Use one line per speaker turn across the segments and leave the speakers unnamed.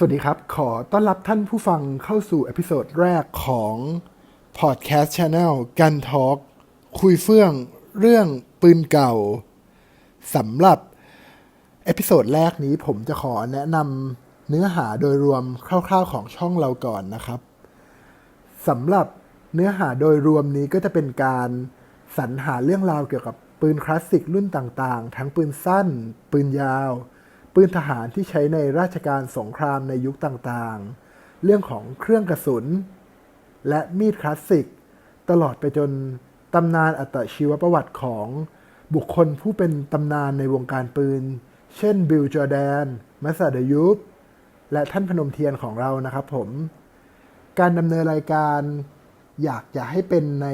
สวัสดีครับ ขอต้อนรับท่านผู้ฟังเข้าสู่เอพิโซดแรกของ Podcast Channel กันทอ l k คุยเฟื่องเรื่องปืนเก่าสำหรับเอพิโซดแรกนี้ผมจะขอแนะนำเนื้อหาโดยรวมคร่าวๆของช่องเราก่อนนะครับสำหรับเนื้อหาโดยรวมนี้ก็จะเป็นการสรรหาเรื่องราวเกี่ยวกับปืนคลาสสิกรุ่นต่างๆ ทั้งปืนสั้น ปืนยาว ปืนทหารที่ใช้ในราชการสงครามในยุคต่างๆ เรื่องของเครื่องกระสุน และมีดคลาสสิก ตลอดไปจนตำนานอัตชีวประวัติของบุคคลผู้เป็นตำนานในวงการปืน เช่นบิลจอแดน มัสซาดยุปและท่านพนมเทียนของเรานะครับผม การดำเนินรายการอยากจะให้เป็นใน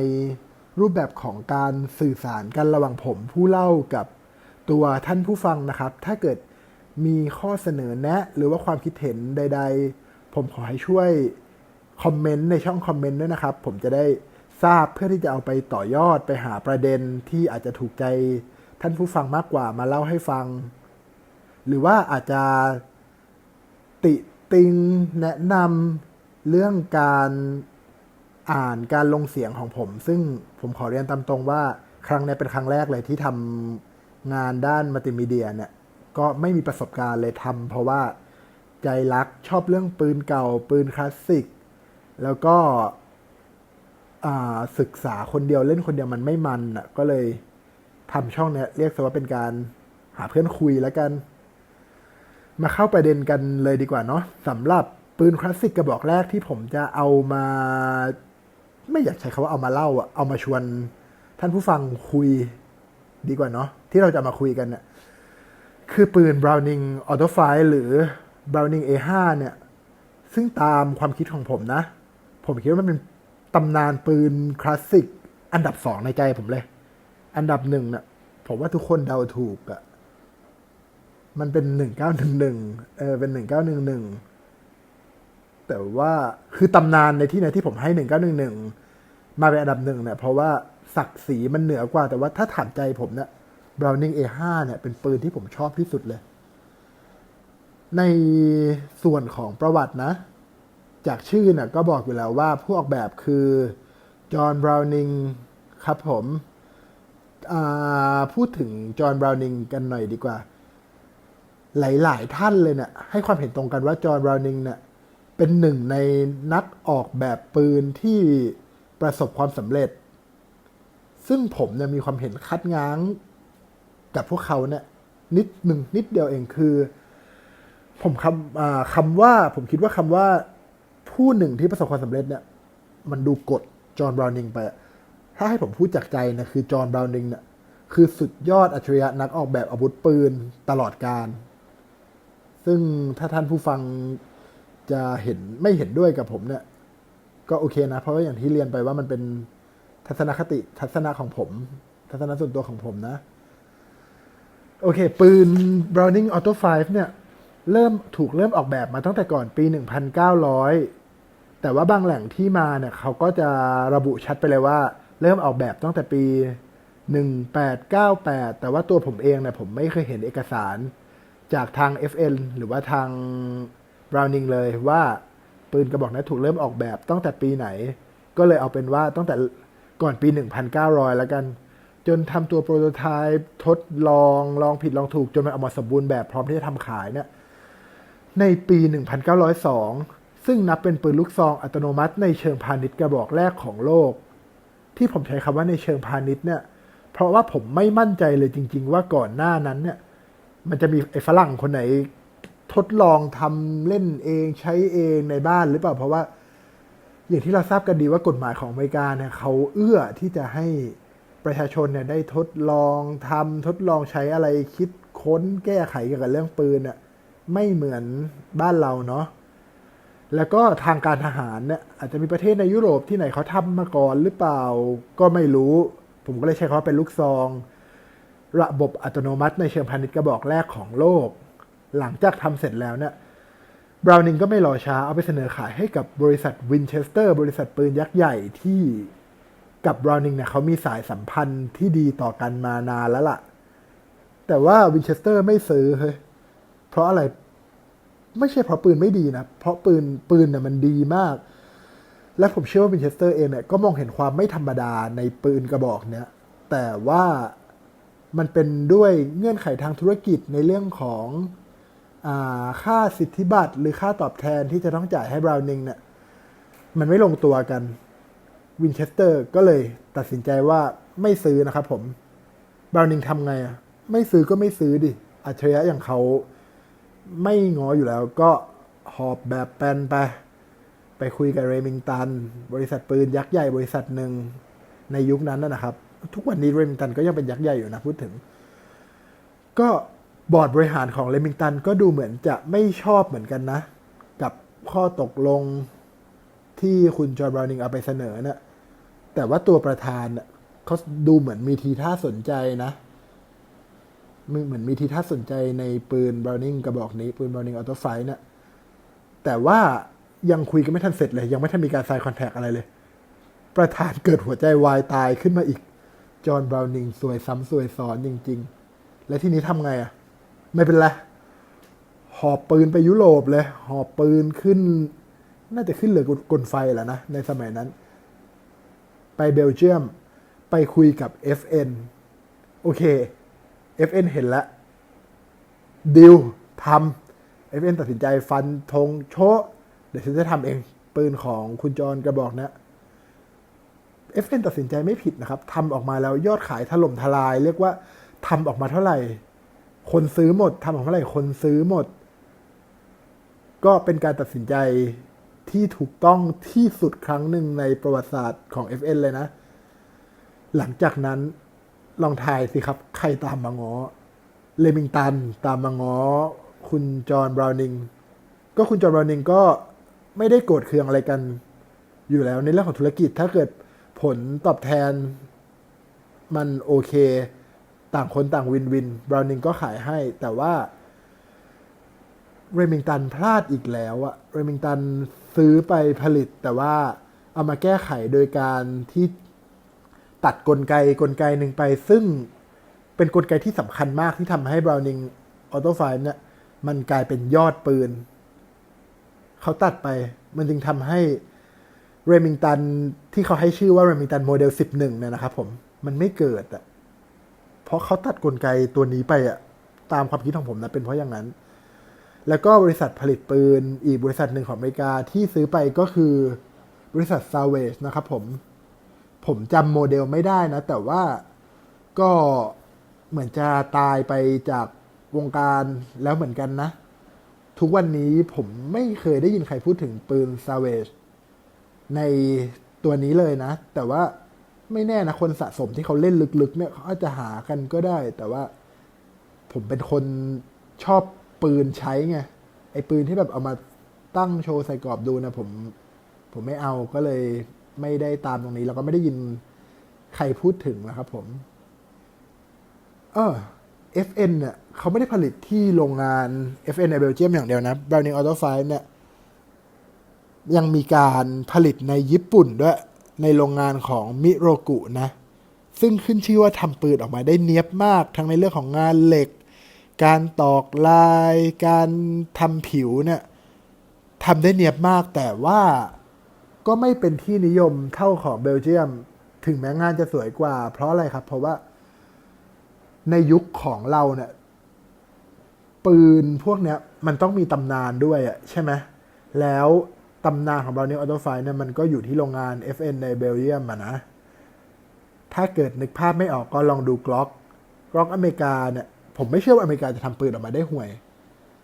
รูปแบบของการสื่อสารกันระหว่างผมผู้เล่ากับตัวท่านผู้ฟังนะครับ ถ้าเกิด มีข้อเสนอแนะ หรือว่าความคิดเห็นใด ๆ ผมขอให้ช่วยคอมเมนต์ในช่องคอมเมนต์ด้วยนะครับ ผมจะได้ทราบเพื่อที่จะเอาไปต่อยอดไปหาประเด็นที่อาจจะถูกใจท่านผู้ฟังมากกว่ามาเล่าให้ฟัง หรือว่าอาจจะติติงแนะนำเรื่องการอ่านการลงเสียงของผม ซึ่งผมขอเรียนตามตรงว่าครั้งนี้เป็นครั้งแรกเลยที่ทำงานด้านมัลติมีเดียเนี่ย ก็ไม่มีประสบการณ์เลยทำเพราะว่าใจรักชอบเรื่องปืนเก่า ปืนคลาสสิก แล้วก็ศึกษาคนเดียวเล่นคนเดียวมันไม่มันอะก็เลยทำช่องเนี้ยเรียกซะว่าเป็นการหาเพื่อนคุยแล้วกัน มาเข้าประเด็นกันเลยดีกว่าเนาะสำหรับปืนคลาสสิกกระบอกแรกที่ผมจะเอามา ไม่อยากใช้คาว่าเอามาเล่าอะเอามาชวนท่านผู้ฟังคุยดีกว่าเนาะที่เราจะมาคุยกันเนี่ย คือปืน Browning Auto Fire หรือ Browning A5 เนี่ย ซึ่งตามความคิดของผมนะ ผมคิดว่ามันเป็นตำนานปืนคลาสสิกอันดับสองในใจผมเลย อันดับหนึ่งเนี่ยผมว่าทุกคนเดาถูกอะมันเป็นหนึ่งเก้าหนึ่งหนึ่งเออเป็นหนึ่งเก้าหนึ่งหนึ่งแต่ว่าคือตำนานในที่ไหนที่ผมให้หนึ่งเก้าหนึ่งหนึ่งมาเป็นอันดับหนึ่งเนี่ยเพราะว่าศักดิ์ศรีมันเหนือกว่า แต่ว่าถ้าถามใจผมเนี่ย Browning A5 เนี่ยเป็นปืนที่ผมชอบที่สุดเลย ในส่วนของประวัตินะ จากชื่อเนี่ยก็บอกอยู่แล้วว่าผู้ออกแบบคือจอห์นบราวนิงครับผมพูดถึงจอห์นบราวนิงกันหน่อยดีกว่า หลาย ๆ ท่านเลยเนี่ยให้ความเห็นตรงกันว่าจอห์นบราวนิงเนี่ยเป็นหนึ่งในนักออกแบบปืนที่ประสบความสำเร็จ ซึ่งผมเนี่ยมีความเห็นคัดง้าง กับพวกเขาเนี่ยนิดหนึ่งนิดเดียวเองคือ ผมคำคำว่าผมคิดว่าคำว่าผู้หนึ่งที่ประสบความสำเร็จเนี่ย มันดูกดจอห์นบราวนิงไป ถ้าให้ผมพูดจากใจนะคือจอห์นบราวนิงเนี่ยคือสุดยอดอัจฉริยะนักออกแบบอาวุธปืนตลอดการ ซึ่งถ้าท่านผู้ฟังจะเห็นไม่เห็นด้วยกับผมเนี่ย ก็โอเคนะ เพราะว่าอย่างที่เรียนไปว่ามันเป็นทัศนคติทัศนะของผม ทัศนะส่วนตัวของผมนะ โอเค ปืน Browning Auto 5 เนี่ย เริ่มถูกเริ่มออกแบบมาตั้งแต่ก่อนปี 1900 แต่ว่าบางแหล่งที่มาเนี่ย เขาก็จะระบุชัดไปเลยว่า เริ่มออกแบบตั้งแต่ปี 1898 แต่ว่าตัวผมเองเนี่ยผมไม่เคยเห็นเอกสารจากทาง FN หรือว่าทาง Browning เลยว่าปืนกระบอกนั้นถูกเริ่มออกแบบตั้งแต่ปีไหน ก็เลยเอาเป็นว่าตั้งแต่ก่อนปี 1900 แล้วกัน จนทำตัวโปรโตไทป์ทดลองลองผิดลองถูก จนมันออกมาสมบูรณ์แบบพร้อมที่จะทำขายเนี่ยในปี 1902 ซึ่งนับเป็นปืนลูกซองอัตโนมัติในเชิงพาณิชย์กระบอกแรกของโลก ที่ผมใช้คำว่าในเชิงพาณิชย์เนี่ย เพราะว่าผมไม่มั่นใจเลยจริง ๆ ว่าก่อนหน้านั้นเนี่ย มันจะมีไอ้ฝรั่งคนไหน ทดลองทำเล่นเองใช้เองในบ้านหรือเปล่า เพราะว่า อย่างที่เราทราบกันดีว่ากฎหมายของอเมริกาเนี่ยเขาเอื้อที่จะให้ ประชาชนเนี่ยได้ทดลองทำทดลองใช้อะไรคิดค้นแก้ไขเกี่ยวกับเรื่องปืนเนี่ยไม่เหมือนบ้านเราเนาะแล้วก็ทางการทหารเนี่ยอาจจะมีประเทศในยุโรปที่ไหนเขาทำมาก่อนหรือเปล่าก็ไม่รู้ ผมก็เลยใช้คำว่าเป็นลูกซอง ระบบอัตโนมัติในเชิงพาณิชย์กระบอกแรกของโลก หลังจากทำเสร็จแล้วเนี่ยบราวนิงก็ไม่รอช้าเอาไปเสนอขายให้กับบริษัทวินเชสเตอร์ บริษัทปืนยักษ์ใหญ่ที่ กับบราวนิงเนี่ยเขามีสายสัมพันธ์ที่ดีต่อกันมานานแล้วล่ะ แต่ว่าวินเชสเตอร์ไม่ซื้อเฮ้ยเพราะอะไรไม่ใช่เพราะปืนไม่ดีนะ เพราะปืนปืนเนี่ยมันดีมาก และผมเชื่อว่าวินเชสเตอร์เองเนี่ยก็มองเห็นความไม่ธรรมดาในปืนกระบอกเนี้ยแต่ว่ามันเป็นด้วยเงื่อนไขทางธุรกิจในเรื่องของอาค่าสิทธิบัตรหรือค่าตอบแทนที่จะต้องจ่ายให้บราวนิงเนี่ยมันไม่ลงตัวกัน วินเชสเตอร์ก็เลยตัดสินใจว่าไม่ซื้อนะครับผมบราวนิงทำไงอะ ไม่ซื้อก็ไม่ซื้อดิ อัจฉริยะอย่างเขาไม่งออยู่แล้วก็หอบแบบแปลนไป ไปคุยกับเรมิงตัน บริษัทปืนยักษ์ใหญ่บริษัทหนึ่งในยุคนั้นนะครับ ทุกวันนี้เรมิงตันก็ยังเป็นยักษ์ใหญ่อยู่นะพูดถึง ก็บอร์ดบริหารของเรมิงตันก็ดูเหมือนจะไม่ชอบเหมือนกันนะ กับข้อตกลง ที่คุณจอห์นบราวนิงเอาไปเสนอเนะ่ะแต่ว่าตัวประธานเน่ะเขาดูเหมือนมีทีท่าสนใจนะมเหมือนมีทีท่าสนใจในปืนบราวนิงกระบอกนี้ ปืนบราวนิงออโต้ไฟเนี่ยแต่ว่ายังคุยกันไม่ทันเสร็จเลย ยังไม่ทันมีการไซน์คอนแทคอะไรเลย ประธานเกิดหัวใจวายตายขึ้นมาอีก จอห์นบราวนิงสวยซ้ำสวยซ้อนจริง ๆ และที่นี้ทำไงอะ่ะ ไม่เป็นไรหอบปืนไปยุโรปเลย หอบปืนขึ้น น่าจะขึ้นเรือกลไฟแหล้วนะ ในสมัยนั้น ไปเบลเยียม ไปคุยกับ FN โอเค FN เห็นแล้วดิวทำ FN ตัดสินใจฟันธงโชะเดี๋ยวฉันจะทำเอง ปืนของคุณจรกระบอกเนะ FN ตัดสินใจไม่ผิดนะครับทำออกมาแล้วยอดขายถล่มทลาย เรียกว่าทำออกมาเท่าไหร่ คนซื้อหมดทำออกมาเท่าไหร่คนซื้อหมด ก็เป็นการตัดสินใจ ที่ถูกต้องที่สุดครั้งหนึ่งในประวัติศาสตร์ของ FN เลยนะ หลังจากนั้นลองทายสิครับ ใครตามมาง้อเลมิงตัน ตามมาง้อคุณจอห์นบราวนิง ก็คุณจอห์นบราวนิงก็ไม่ได้โกรธเคืองอะไรกัน อยู่แล้วในเรื่องของธุรกิจถ้าเกิดผลตอบแทนมันโอเค ต่างคนต่างวินวินบราวนิงก็ขายให้แต่ว่า เรมิงตันพลาดอีกแล้วอะเรมิงตันซื้อไปผลิตแต่ว่าเอามาแก้ไขโดยการที่ตัดกลไกกลไกหนึ่งไป ซึ่งเป็นกลไกที่สำคัญมากที่ทำให้ Browning Auto Fire เนี่ยมันกลายเป็นยอดปืน เขาตัดไป มันจึงทำให้เรมิงตันที่เขาให้ชื่อว่าเรมิงตันโมเดล 11 เนี่ยนะครับผมมันไม่เกิดอะเพราะเขาตัดกลไกตัวนี้ไปอะตามความคิดของผมนะเป็นเพราะอย่างนั้น แล้วก็บริษัทผลิตปืน อีกบริษัทหนึ่งของอเมริกาที่ซื้อไปก็คือบริษัท s a v a g e นะครับผม ผมจำโมเดลไม่ได้นะ แต่ว่าก็เหมือนจะตายไปจากวงการแล้วเหมือนกันนะ ทุกวันนี้ผมไม่เคยได้ยินใครพูดถึงปืน s a v a g e ในตัวนี้เลยนะ แต่ว่าไม่แน่นะ คนสะสมที่เขาเล่นลึกๆ เนี่ยเขาอาจจะหากันก็ได้ แต่ว่าผมเป็นคนชอบ ปืนใช้ไงไอ้ปืนที่แบบเอามาตั้งโชว์ใส่กรอบดูนะผมผมไม่เอาก็เลยไม่ได้ตามตรงนี้ แล้วก็ไม่ได้ยินใครพูดถึงนะครับผม เออ FN เนี่ยเขาไม่ได้ผลิตที่โรงงาน FN ในเบลเยียมอย่างเดียวนะ Browning Auto 5เนี่ย ยังมีการผลิตในญี่ปุ่นด้วย ในโรงงานของมิโรกุนะ ซึ่งขึ้นชื่อว่าทำปืนออกมาได้เนียบมาก ทั้งในเรื่องของงานเหล็ก การตอกลาย การทำผิวเนี่ยทำได้เนียบมากแต่ว่าก็ไม่เป็นที่นิยมเท่าของเบลเยียม ถึงแม้งานจะสวยกว่า เพราะอะไรครับ เพราะว่าในยุคของเราเนี่ย ปืนพวกเนี้ย มันต้องมีตำนานด้วยอะใช่ไหมแล้วตำนานของ Browning Auto Fire เนี่ยมันก็อยู่ที่โรงงาน FN ในเบลเยียมอะนะ ถ้าเกิดนึกภาพไม่ออกก็ลองดูกล็อกกล็อกอเมริกาเนี่ย ผมไม่เชื่อว่าอเมริกาจะทำปืนออกมาได้ห่วย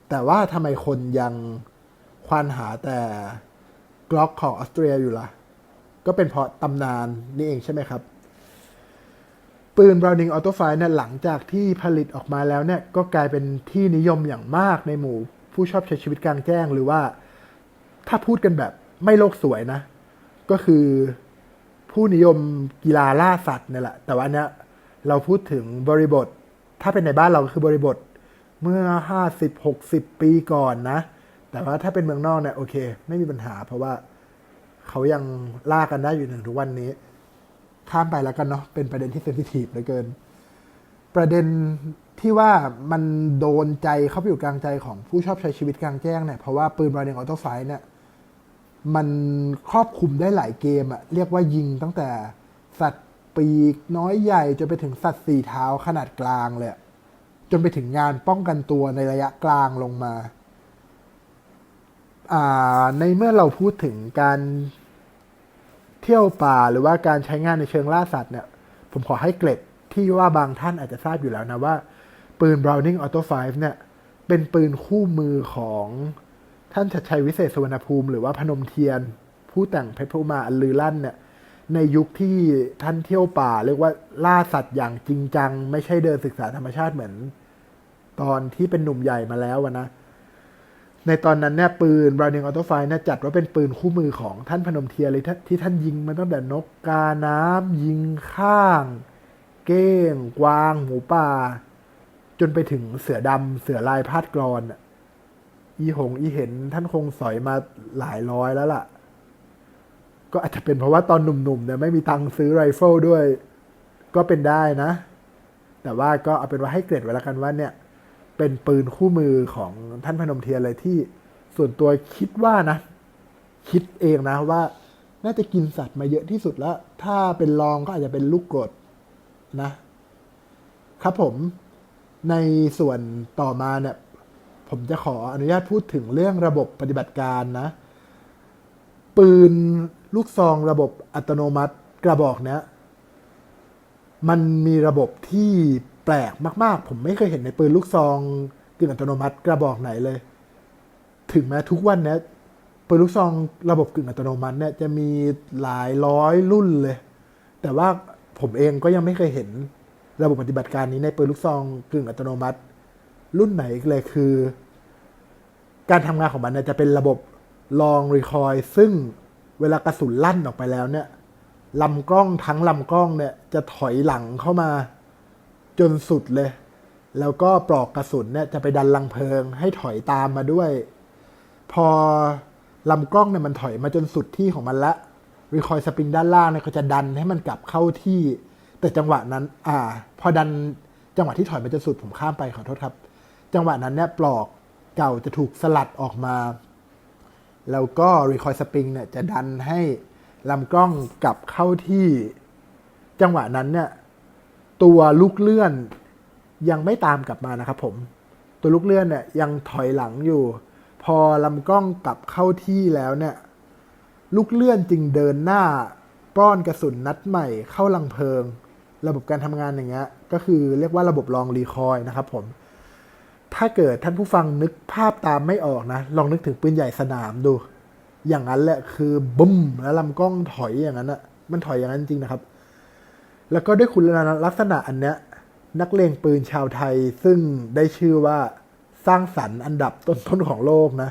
แต่ว่าทำไมคนยังควานหาแต่กล็อกของออสเตรียอยู่ล่ะ ก็เป็นเพราะตำนานนี่เองใช่ไหมครับ ปืน Browning Auto Fire เนี่ยหลังจากที่ผลิตออกมาแล้วเนี่ย ก็กลายเป็นที่นิยมอย่างมากในหมู่ ผู้ชอบใช้ชีวิตกลางแจ้งหรือว่า ถ้าพูดกันแบบไม่โลกสวยนะ ก็คือผู้นิยมกีฬาล่าสัตว์เนี่ยแหละ แต่ว่าเนี้ยเราพูดถึงบริบท ถ้าเป็นในบ้านเราก็คือบริบทเมื่อห้าสิบหกสิบปีก่อนนะ แต่ว่าถ้าเป็นเมืองนอกเนี่ยโอเค ไม่มีปัญหา เพราะว่าเขายังล่ากันได้อยู่ถึงทุกวันนี้ ข้ามไปแล้วกันเนาะเป็นประเด็นที่เซนซิทีฟเหลือเกิน ประเด็นที่ว่ามันโดนใจเข้าไปอยู่กลางใจของผู้ชอบใช้ชีวิตกลางแจ้งเนี่ยเพราะว่าปืน Browning Auto Fire เนี่ยมันครอบคลุมได้หลายเกมอะเรียกว่ายิงตั้งแต่สัตว์ ปีกน้อยใหญ่จนไปถึงสัตว์สี่เท้าขนาดกลางเลยจนไปถึงงานป้องกันตัวในระยะกลางลงมาอ่าในเมื่อเราพูดถึงการเที่ยวป่าหรือว่าการใช้งานในเชิงล่าสัตว์เนี่ย ผมขอให้เกร็ดที่ว่าบางท่านอาจจะทราบอยู่แล้วนะว่า ปืน Browning Auto 5 เนี่ย เป็นปืนคู่มือของท่านชัดชัยวิเศษสุวรรณภูมิ หรือว่าพนมเทียน ผู้แต่งเพชรพมาอันลือลั่นเนี่ย ในยุคที่ท่านเที่ยวป่า เรียกว่าล่าสัตว์อย่างจริงจัง ไม่ใช่เดินศึกษาธรรมชาติเหมือน ตอนที่เป็นหนุ่มใหญ่มาแล้วนะ ในตอนนั้นเนี่ยปืน Browning Auto Fire เนี่ยจัดว่าเป็นปืนคู่มือของท่านพนมเทียนเลยที่ที่ท่านยิงมาตั้งแต่นกกาน้ำยิงข้าง เก้ง กวาง หมูป่า จนไปถึงเสือดำเสือลายพาดกรอนอะอีหงอีเห็นท่านคงสอยมาหลายร้อยแล้วล่ะ ก็อาจจะเป็นเพราะว่าตอนหนุ่มๆเนี่ยไม่มีตังค์ซื้อไรเฟิลด้วย ก็เป็นได้นะ แต่ว่าก็เอาเป็นว่าให้เกรดไว้แล้วกันว่าเนี่ย เป็นปืนคู่มือของท่านพนมเทียนเลยที่ส่วนตัวคิดว่านะ คิดเองนะว่า น่าจะกินสัตว์มาเยอะที่สุดแล้ว ถ้าเป็นรองก็อาจจะเป็นลูกกรดนะ ครับผมในส่วนต่อมาเนี่ย ผมจะขออนุญาตพูดถึงเรื่องระบบปฏิบัติการนะ ปืนลูกซองระบบอัตโนมัติกระบอกเนี้ยมันมีระบบที่แปลกมาก ๆ ผมไม่เคยเห็นในปืนลูกซองกึ่งอัตโนมัติกระบอกไหนเลย ถึงแม้ทุกวันเนี้ยปืนลูกซองระบบกึ่งอัตโนมัติเนี่ยจะมีหลายร้อยรุ่นเลย แต่ว่าผมเองก็ยังไม่เคยเห็นระบบปฏิบัติการนี้ในปืนลูกซองกึ่งอัตโนมัติ รุ่นไหนเลยคือ การทำงานของมันเนี่ยจะเป็นระบบ ลองรีคอยซึ่งเวลากระสุนลั่นออกไปแล้วเนี่ยลำกล้องทั้งลำกล้องเนี่ยจะถอยหลังเข้ามา จนสุดเลย แล้วก็ปลอกกระสุนเนี่ยจะไปดันลังเพลิง ให้ถอยตามมาด้วย พอลำกล้องเนี่ยมันถอยมาจนสุดที่ของมันละรีคอยสปริงด้านล่างเนี่ยก็จะดันให้มันกลับเข้าที่ แต่จังหวะนั้น อ่า พอดันจังหวะที่ถอยมาจนสุดผมข้ามไปขอโทษครับ จังหวะนั้นเนี่ยปลอกเก่าจะถูกสลัดออกมา แล้วก็รีคอยสปริงเนี่ยจะดันให้ลำกล้องกลับเข้าที่จังหวะนั้นเนี่ยตัวลูกเลื่อนยังไม่ตามกลับมานะครับผม ตัวลูกเลื่อนเนี่ยยังถอยหลังอยู่ พอลำกล้องกลับเข้าที่แล้วเนี่ยลูกเลื่อนจึงเดินหน้าป้อนกระสุนนัดใหม่เข้าลังเพลิง ระบบการทำงานอย่างเงี้ยก็คือเรียกว่าระบบลองรีคอยนะครับผม ถ้าเกิดท่านผู้ฟังนึกภาพตามไม่ออกนะ ลองนึกถึงปืนใหญ่สนามดู อย่างนั้นแหละคือบุ้มแล้วลำกล้องถอยอย่างนั้นอะมันถอยอย่างนั้นจริงนะครับ แล้วก็ด้วยคุณลักษณะอันเนี้ยนักเลงปืนชาวไทยซึ่งได้ชื่อว่าสร้างสรรค์อันดับต้นๆของโลกนะ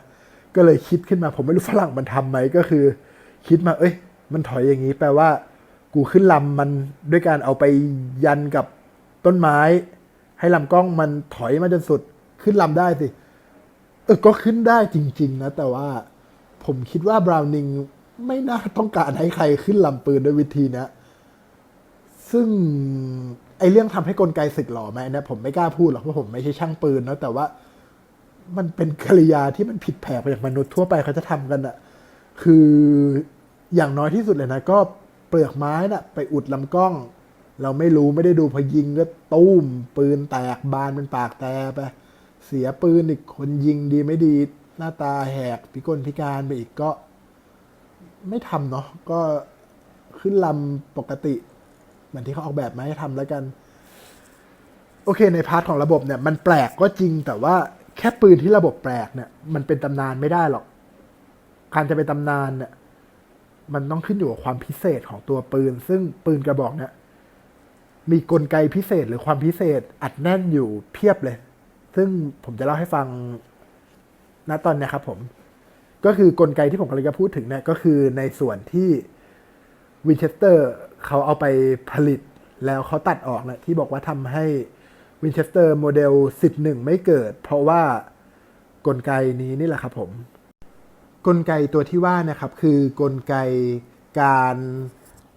ก็เลยคิดขึ้นมาผมไม่รู้ฝรั่งมันทำไหมก็คือ คิดมา เอ้ย มันถอยอย่างนี้ แปลว่า กูขึ้นลำมันด้วยการเอาไปยันกับต้นไม้ ให้ลำกล้องมันถอยมาจนสุด ขึ้นลำได้สิเออก็ขึ้นได้จริง ๆ นะ แต่ว่าผมคิดว่าบราวนิงไม่น่าต้องการให้ใครขึ้นลำปืนด้วยวิธีนี้ซึ่งไอเรื่องทำให้กลไกสึกหล่อไหมนะผมไม่กล้าพูดหรอกเพราะผมไม่ใช่ช่างปืนนะแต่ว่ามันเป็นกริยาที่มันผิดแผกไปจากมนุษย์ทั่วไปเขาจะทำกันอะคืออย่างน้อยที่สุดเลยนะก็เปลือกไม้น่ะ ไปอุดลำกล้อง เราไม่รู้ไม่ได้ดูพอยิงก็ตุ้มปืนแตกบานเป็นปากแตกไป เสียปืนอีกคนยิงดีไม่ดี หน้าตาแหกพิกลพิการไปอีกก็ ไม่ทำเนาะก็ขึ้นลำปกติ เหมือนที่เขาออกแบบมาให้ทำแล้วกัน โอเค ในพาร์ทของระบบเนี่ย มันแปลกก็จริงแต่ว่าแค่ปืนที่ระบบแปลกเนี่ย มันเป็นตำนานไม่ได้หรอก การจะเป็นตำนานเนี่ยมันต้องขึ้นอยู่กับความพิเศษของตัวปืน ซึ่งปืนกระบอกเนี่ยมีกลไกพิเศษหรือความพิเศษอัดแน่นอยู่เพียบเลย ซึ่งผมจะเล่าให้ฟังณตอนนี้ครับผมก็คือกลไกที่ผมกำลังจะพูดถึงเนี่ยก็คือในส่วนที่วินเชสเตอร์เขาเอาไปผลิตแล้วเขาตัดออกนะที่บอกว่าทำให้วินเชสเตอร์โมเดล 11 ไม่เกิด เพราะว่ากลไกนี้นี่แหละครับผม กลไกตัวที่ว่านะครับคือกลไกการ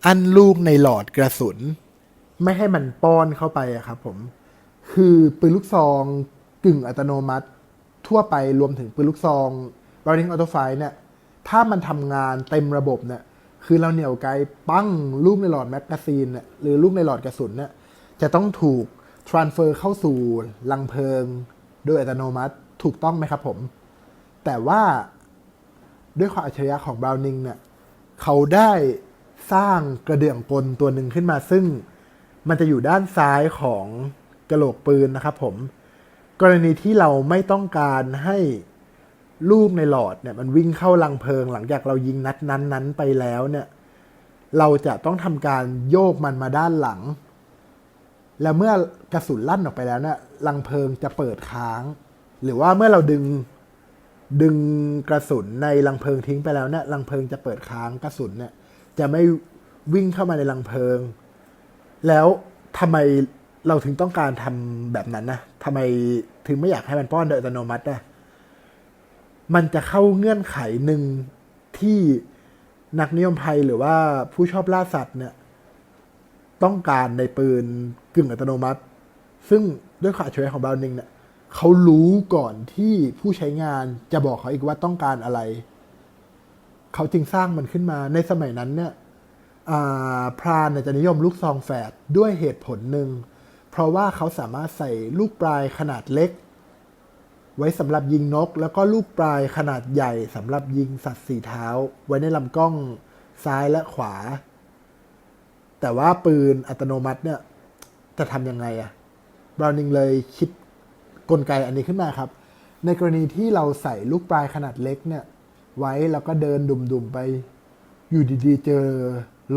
อั้นลูกในหลอดกระสุน ไม่ให้มันป้อนเข้าไปอะครับผม คือปืนลูกซอง กึ่งอัตโนมัติ ทั่วไปรวมถึงปืนลูกซอง Browning Auto Fire เนี่ย ถ้ามันทำงานเต็มระบบเนี่ย คือเราเหนี่ยวไกลปั้งลูกในหลอดแมกกาซีนเนี่ยหรือลูกในหลอดกระสุนเนี่ย จะต้องถูก transfer เข้าสู่ลังเพลิง โดยอัตโนมัติถูกต้องไหมครับผม แต่ว่าด้วยความอัจฉริยะของ Browning เนี่ย เขาได้สร้างกระเดื่องกลตัวหนึ่งขึ้นมาซึ่งมันจะอยู่ด้านซ้ายของกระโหลกปืนนะครับผม กรณีที่เราไม่ต้องการให้ลูกในหลอดเนี่ยมันวิ่งเข้าลังเพลิง หลังจากเรายิงนัดนั้น ๆ ไปแล้วเนี่ย เราจะต้องทำการโยกมันมาด้านหลัง แล้วเมื่อกระสุนลั่นออกไปแล้วเนี่ยลังเพลิงจะเปิดค้าง หรือว่าเมื่อเราดึงดึงกระสุนในลังเพลิงทิ้งไปแล้วเนี่ยลังเพลิงจะเปิดค้างกระสุนเนี่ย จะไม่วิ่งเข้ามาในลังเพลิง แล้วทำไม เราถึงต้องการทำแบบนั้นนะทำไมถึงไม่อยากให้มันป้อนโดยอัตโนมัตินะมันจะเข้าเงื่อนไขหนึ่งที่นักนิยมภัยหรือว่าผู้ชอบล่าสัตว์เนี่ย ต้องการในปืนกึ่งอัตโนมัติ ซึ่งด้วยความอัจฉริยของบราวนิงเนี่ยเขารู้ก่อนที่ผู้ใช้งานจะบอกเขาอีกว่าต้องการอะไร เขาจึงสร้างมันขึ้นมา ในสมัยนั้นเนี่ยพรานจะนิยมลูกซองแฝดด้วยเหตุผลหนึ่ง เพราะว่าเขาสามารถใส่ลูกปลายขนาดเล็ก ไว้สำหรับยิงนก แล้วก็ลูกปลายขนาดใหญ่สำหรับยิงสัตว์สี่เท้า ไว้ในลำกล้องซ้ายและขวา แต่ว่าปืนอัตโนมัติเนี่ยจะทำยังไงอะบราวนิงเลยคิดกลไกอันนี้ขึ้นมาครับ ในกรณีที่เราใส่ลูกปลายขนาดเล็กเนี่ย ไว้แล้วก็เดินดุ่มๆไป อยู่ดีๆ เจอ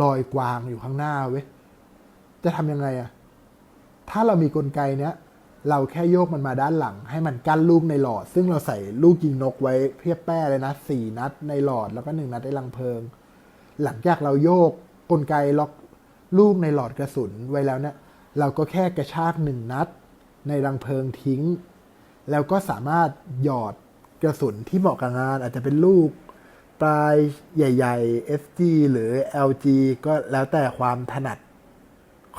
รอยกวางอยู่ข้างหน้าเว้ยจะทำยังไงอะ ถ้าเรามีกลไกเนี้ยเราแค่โยกมันมาด้านหลัง ให้มันกั้นลูกในหลอด ซึ่งเราใส่ลูกยิงนกไว้เพียบแป้เลยนะสี่นัดในหลอดแล้วก็หนึ่งนัดในลังเพลิง หลังจากเราโยกกลไกล็อกลูกในหลอดกระสุนไว้แล้วเนี่ยเราก็แค่กระชากหนึ่งนัด ในรังเพลิงทิ้ง แล้วก็สามารถหยอดกระสุนที่เหมาะกับงาน อาจจะเป็นลูก ปลายใหญ่ ๆ SG หรือ LG ก็แล้วแต่ความถนัด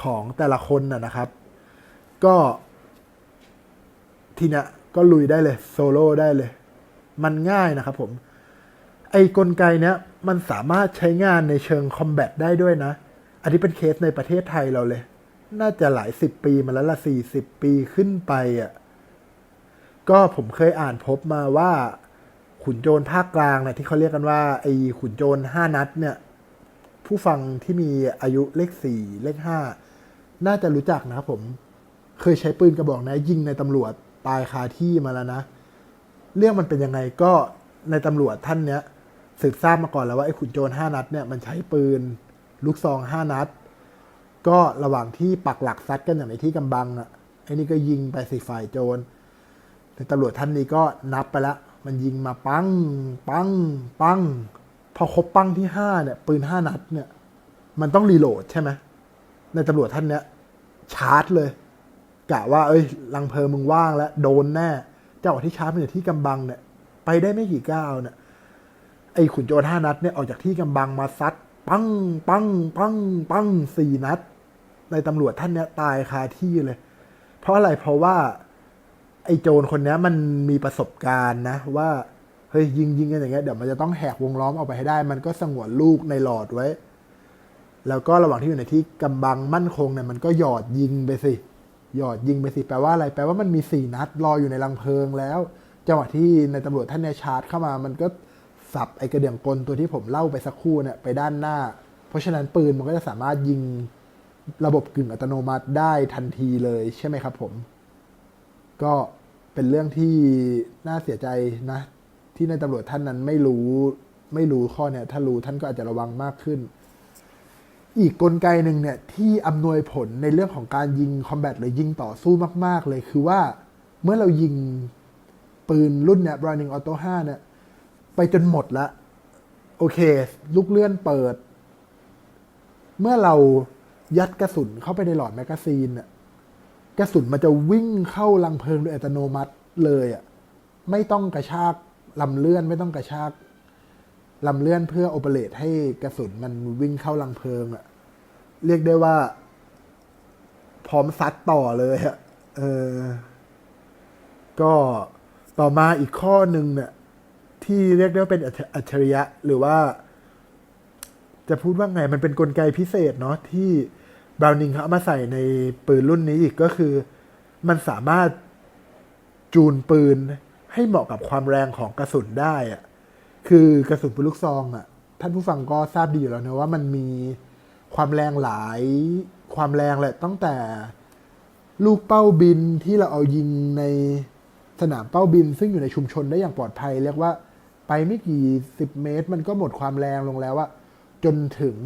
ของแต่ละคนนะนะครับ ก็ ทีเนี้ยก็ลุยได้เลยโซโล่ได้เลย มันง่ายนะครับผม ไอ้กลไกเนี้ยมันสามารถใช้งานในเชิงคอมแบทได้ด้วยนะ อันนี้เป็นเคสในประเทศไทยเราเลย น่าจะหลายสิบปีมาแล้วละสี่สิบปีขึ้นไปอะก็ผมเคยอ่านพบมาว่า ขุนโจรภาคกลางนี่ยที่เขาเรียกกันว่า ไอ้ขุนโจรห้านัดเนี่ย ผู้ฟังที่มีอายุเลขสี่เลขห้าน่าจะรู้จักนะครับผม เคยใช้ปืนกระบอกนะยิงในตำรวจตายคาที่มาแล้วนะ เรื่องมันเป็นยังไงก็ในตำรวจท่านเนี้ยสืบทราบมาก่อนแล้วว่าไอ้ขุนโจรห้านัดเนี่ยมันใช้ปืนลูกซองห้านัด ก็ระหว่างที่ปักหลักซัดกันอย่างในที่กำบังอะไอ้นี่ก็ยิงไปสี่ฝ่ายโจรในตำรวจท่านนี้ก็นับไปละ มันยิงมาปัง ปัง ปัง พอครบปังที่ห้าเนี่ย ปืนห้านัดเนี่ย มันต้องรีโหลดใช่ไหมในตำรวจท่านเนี้ยชาร์จเลย กะว่าเอ้ยลังเพลิงมึงว่างแล้วโดนแน่เจ้าที่ชาร์จมาจากที่กำบังเนี่ย ไปได้ไม่กี่ก้าวเนี่ยไอ้ขุนโจรห้านัดเนี่ยออกจากที่กำบังมาซัดปังปังปังปังสี่นัดในตำรวจท่านเนี้ยตายคาที่เลย เพราะอะไรเพราะว่า ไอ้โจรคนนี้มันมีประสบการณ์นะ ว่าเฮ้ยยิงยิงกันอย่างเงี้ยเดี๋ยวมันจะต้องแหกวงล้อมออกไปให้ได้ มันก็สงวนลูกในหลอดไว้ แล้วก็ระหว่างที่อยู่ในที่กำบังมั่นคงเนี่ยมันก็หยอดยิงไปสิ หยอดยิงไปสิแปลว่าอะไร แปลว่ามันมีสี่นัดรออยู่ในรังเพลิงแล้ว จังหวะที่ในตำรวจท่านเนี่ยชาร์จเข้ามา มันก็สับไอกระเดื่องกลตัวที่ผมเล่าไปสักครู่เนี่ยไปด้านหน้า เพราะฉะนั้นปืนมันก็จะสามารถยิงระบบกึ่งอัตโนมัติได้ทันทีเลยใช่ไหมครับผม ก็เป็นเรื่องที่น่าเสียใจนะ ที่ในตำรวจท่านนั้นไม่รู้ไม่รู้ข้อเนี่ยถ้ารู้ท่านก็อาจจะระวังมากขึ้น อีกกลไกหนึ่งเนี่ยที่อำนวยผลในเรื่องของการยิงคอมแบทหรือยิงต่อสู้มาก ๆ เลยคือว่าเมื่อเรายิงปืนรุ่นเนี่ย Browning Auto 5 เนี่ย ไปจนหมดละโอเค ลูกเลื่อนเปิด เมื่อเรายัดกระสุนเข้าไปในหลอดแมกกาซีนน่ะกระสุนมันจะวิ่งเข้าลังเพลิงโดยอัตโนมัติเลยอะไม่ต้องกระชากลำเลื่อนไม่ต้องกระชาก ลำเลื่อนเพื่อโอเปเรตให้กระสุนมันวิ่งเข้าลังเพลิงอะเรียกได้ว่า พร้อมซัดต่อเลยอะเออ ก็ต่อมาอีกข้อหนึ่งเนี่ยที่เรียกได้ว่าเป็นอัจฉอัจฉริยะ หรือว่า จะพูดว่าไงมันเป็นนกลไกพิเศษเนาะที่บราวนิงเขาเอามาใส่ในปืนรุ่นนี้อีกก็คือ มันสามารถจูนปืนให้เหมาะกับความแรงของกระสุนได้อะ คือกระสุนปืนลูกซองอะท่านผู้ฟังก็ทราบดีอยู่แล้วนะว่ามันมีความแรงหลายความแรงแหละตั้งแต่ลูกเป้าบินที่เราเอายิงในสนามเป้าบิน ซึ่งอยู่ในชุมชนได้อย่างปลอดภัย เรียกว่าไปไม่กี่สิบเมตร มันก็หมดความแรงลงแล้วอะจนถึง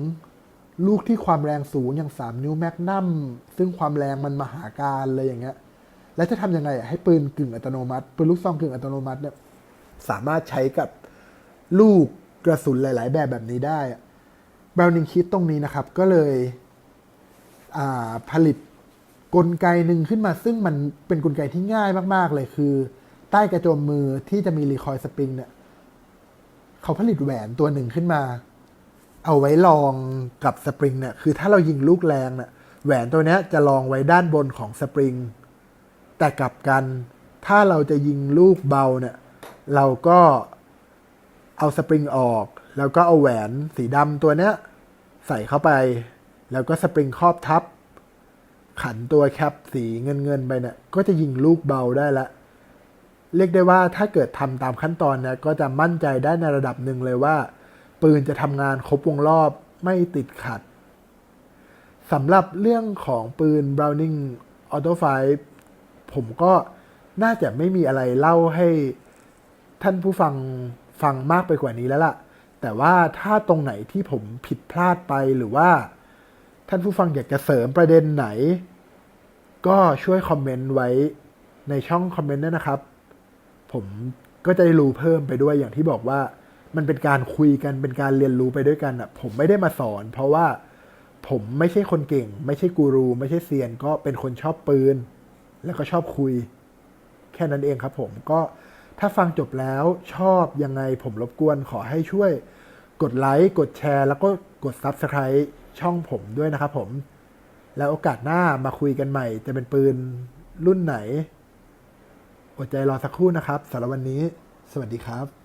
ลูกที่ความแรงสูงอย่างสามนิ้วแมกนัมซึ่งความแรงมันมหาการเลยอย่างเงี้ย แล้วจะทำยังไงอะให้ปืนกึ่งอัตโนมัติปืนลูกซองกึ่งอัตโนมัติเนี่ยสามารถใช้กับ ลูกกระสุนหลาย ๆ แบบแบบนี้ได้บราวนิงคิดตรงนี้นะครับ ก็เลยผลิตกลไกหนึ่งขึ้นมา ซึ่งมันเป็นกลไกที่ง่ายมาก ๆ เลยคือ ใต้กระโจมมือที่จะมีรีคอยล์สปริงเนี่ยเขาผลิตแหวนตัวหนึ่งขึ้นมา เอาไว้ลองกับสปริงเนี่ยคือถ้าเรายิงลูกแรงเนี่ยแหวนตัวนี้จะลองไว้ด้านบนของสปริง แต่กลับกัน ถ้าเราจะยิงลูกเบาเนี่ย เราก็ เอาสปริงออก แล้วก็เอาแหวนสีดำตัวเนี้ย ใส่เข้าไป แล้วก็สปริงครอบทับ ขันตัวแคปสีเงินเงินๆไปเนี่ยก็จะยิงลูกเบาได้ละ เรียกได้ว่าถ้าเกิดทำตามขั้นตอนเนี่ยก็จะมั่นใจได้ในระดับหนึ่งเลยว่า ปืนจะทำงานครบวงรอบไม่ติดขัดสำหรับเรื่องของปืน Browning Auto 5ผมก็น่าจะไม่มีอะไรเล่าให้ท่านผู้ฟัง ฟังมากไปกว่านี้แล้วล่ะ แต่ว่าถ้าตรงไหนที่ผมผิดพลาดไปหรือว่า ท่านผู้ฟังอยากจะเสริมประเด็นไหน ก็ช่วยคอมเมนต์ไว้ในช่องคอมเมนต์ด้วยนะครับ ผมก็จะได้รู้เพิ่มไปด้วยอย่างที่บอกว่ามันเป็นการคุยกันเป็นการเรียนรู้ไปด้วยกันอะ ผมไม่ได้มาสอน เพราะว่าผมไม่ใช่คนเก่ง ไม่ใช่กูรู ไม่ใช่เซียน ก็เป็นคนชอบปืน แล้วก็ชอบคุย แค่นั้นเองครับผมก็ ถ้าฟังจบแล้วชอบยังไงผมรบกวนขอให้ช่วยกดไลค์กดแชร์ แล้วก็กด Subscribe ช่องผมด้วยนะครับผม แล้วโอกาสหน้ามาคุยกันใหม่ จะเป็นปืนรุ่นไหน อดใจรอสักครู่นะครับสำหรับวันนี้ สวัสดีครับ